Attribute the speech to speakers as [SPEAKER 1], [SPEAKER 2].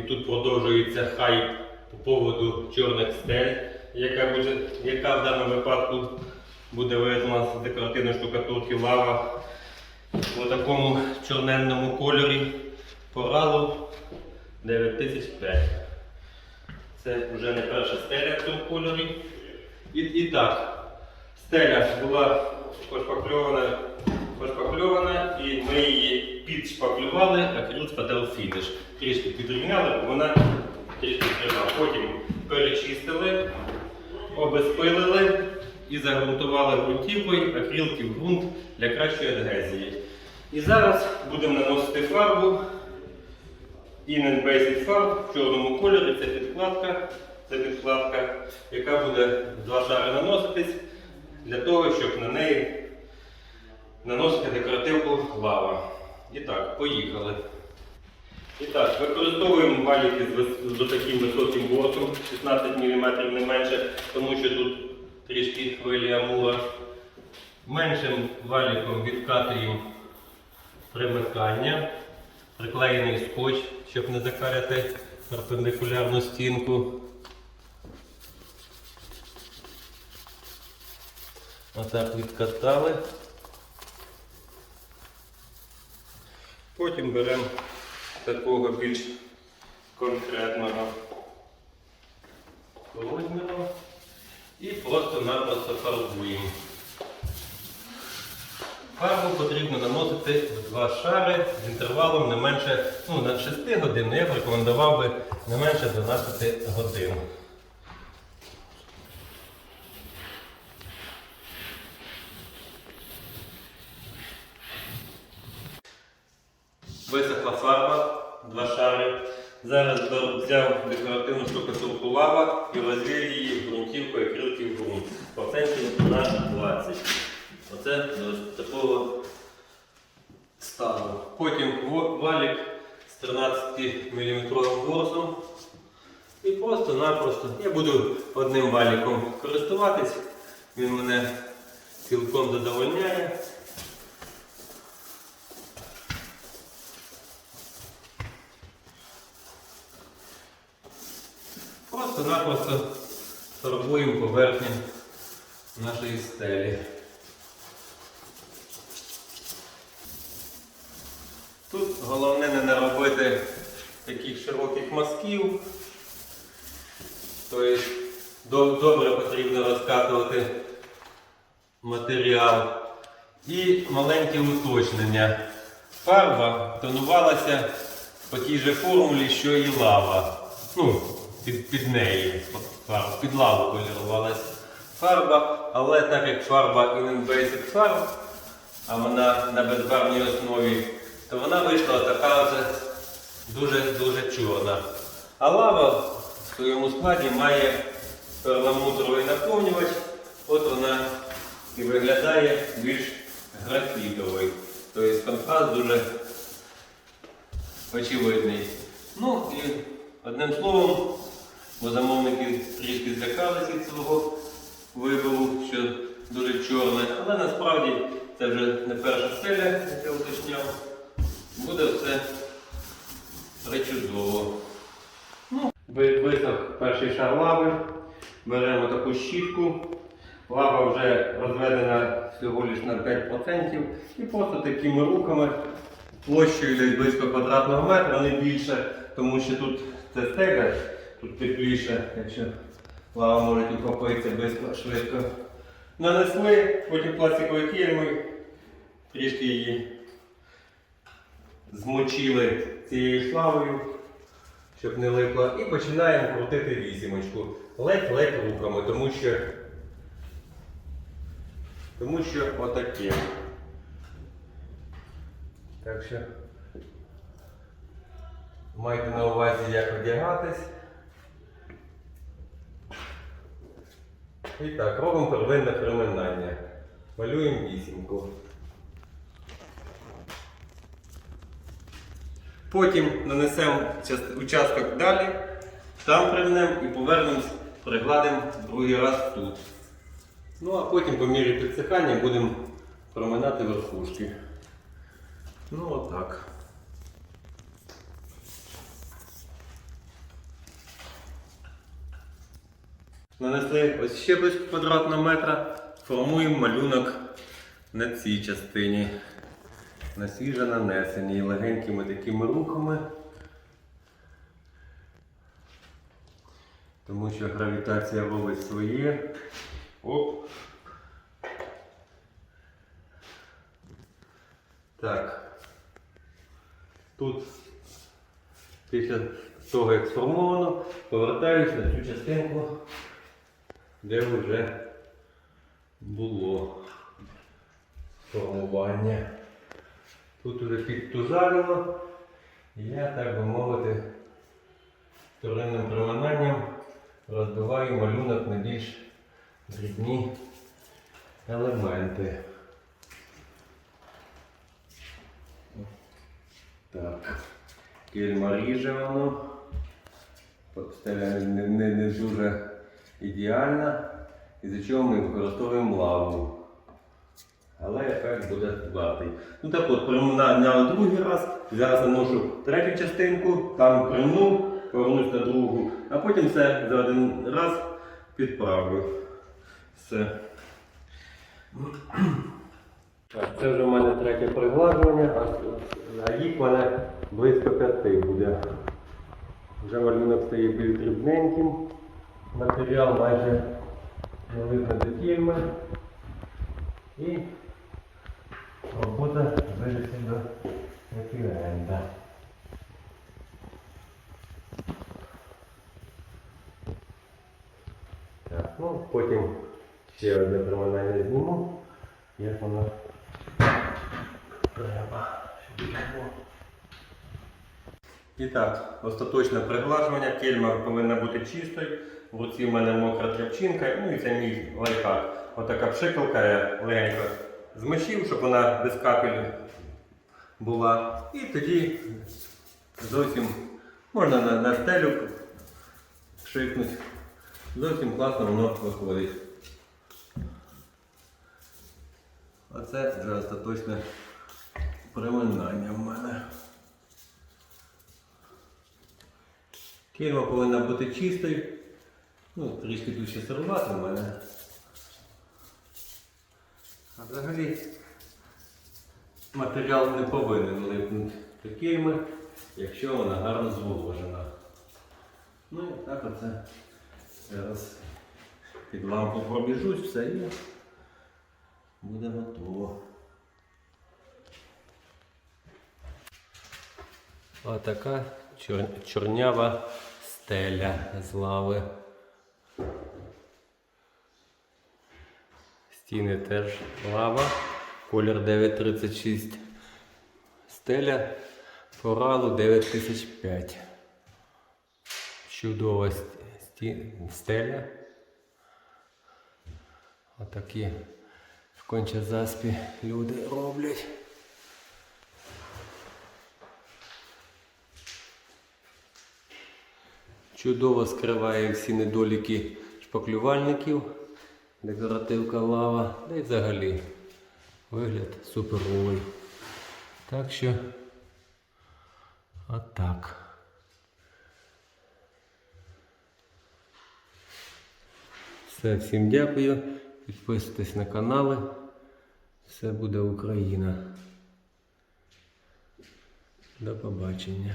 [SPEAKER 1] І тут продовжується хайп по поводу чорних стель, яка, буде, яка в даному випадку буде визнана з декоративної штукатурки лава у такому чорненному кольорі поралу 9005. Це вже не перша стеля в цьому кольорі. І, і так, стеля була пошпакльована, пошпакльована підшпаклювали акрил Спател Фініш. Трішки підрівняли, вона трішки трива. Потім перечистили, обезпилили і загрунтували ґрунтівкою акрилки в ґрунт для кращої адгезії. І зараз будемо наносити фарбу. Inner Basic Farb в чорному кольорі. Це підкладка, це підкладка, яка буде два шари наноситись для того, щоб на неї наносити декоративку лава. І так, поїхали. І так, використовуємо валіки з, таким високим бортом, 16 мм не менше, тому що тут трішки хвилі амура. Меншим валіком відкатуємо примикання, приклеєний скотч, щоб не закаляти перпендикулярну стінку. Отак відкатали. Потім беремо такого більш конкретного розміру і просто-напросто фарбуємо. Фарбу потрібно наносити в два шари з інтервалом не менше ну, на 6 годин, я б рекомендував би не менше 12 годин. Висохла фарба, два шари. Зараз взяв декоративну штукатурку лава і розвів її ґрунтівкою акрилки в ґрунт. Процентів на 20. Оце до такого стану. Потім валік з 13 мм ворсом. І просто-напросто я буду одним валіком користуватись. Він мене цілком задовольняє. Просто-напросто фарбуємо поверхню нашої стелі. Тут головне не наробити таких широких мазків. Тобто добре потрібно розкатувати матеріал. І маленьке уточнення. Фарба тонувалася по тій же формулі, що і лава. Ну, під, під неї. Під лаву полірувалася фарба, але так як фарба In Basic Farb, а вона на безбарвній основі, то вона вийшла така дуже-дуже чорна. А лава в своєму складі має перламутровий наповнювач, от вона і виглядає більш графітовий. Тобто контраст дуже очевидний. Ну і одним словом, бо замовники трішки злякалися від цього вибору, що дуже чорне, але насправді це вже не перша стеля, як я уточняв. Буде все причудово. Ну, ви- висох перший шар лави. Беремо таку щітку. Лава вже розведена всього лише на 5% і просто такими руками площею десь близько квадратного метра, не більше, тому що тут це стеля, тут тепліше, якщо лава може охопитися швидко. Нанесли, потім пластиковою кільмою, трішки її змочили цією шлавою, щоб не липла, і починаємо крутити вісімочку. Ледь-ледь руками, тому що тому що отаке. Так що майте на увазі, як одягатись. І так, робимо первинне приминання. Малюємо вісімку. Потім нанесемо участок далі, там привнемо і повернемось, пригладимо другий раз тут. Ну а потім по мірі підсихання будемо проминати верхушки. Ну отак. Нанесли ось ще близько квадратного метра, формуємо малюнок на цій частині. На свіже нанесеній легенькими такими рухами. Тому що гравітація робить своє. Оп. Так. Тут після того, як сформовано, повертаюся на цю частинку, де вже було формування. Тут уже підтужарено, і я, так би мовити, вторинним приминанням розбиваю малюнок на більш дрібні елементи. Так. Кельма ріже воно. Не, не, не дуже ідеальна, із-за чого ми використовуємо лаву. Але ефект буде вартий. Ну так от, приміняли другий раз, зараз наношу третю частинку, там примну, повернусь на другу, а потім все за один раз підправлю. Все. Так, це вже в мене третє приглажування, а їх в мене близько п'яти буде. Вже малюнок стає більш дрібненьким. Матеріал майже не видно до фільми. І робота вирішить до референда. Так, ну потім ще одне приминання зніму. Як воно треба, щоб було. І так, остаточне приглажування. Кельма повинна бути чистою. В руці в мене мокра тряпчинка, ну і це мій лайфхак. Отака пшикалка я легенько змочив, щоб вона без капель була. І тоді зовсім можна на, на стелю пшикнути. Зовсім класно воно виходить. Оце вже остаточне приминання в мене. Кільма повинна бути чистою. Ну, трішки тут ще сирувати в мене. А взагалі матеріал не повинен липнути до кільми, якщо вона гарно зволожена. Ну і так оце зараз під лампу пробіжусь, все і буде готово. Отака чор... чорнява стеля з лави. Стіни теж лава, колір 936. Стеля форалу 9005. Чудова ст- сті... стеля. Отакі в кончазаспі люди роблять. Чудово скриває всі недоліки шпаклювальників, декоративка лава, та й взагалі вигляд суперовий. Так що отак. Все, всім дякую. Підписуйтесь на канали. Все буде Україна. До побачення.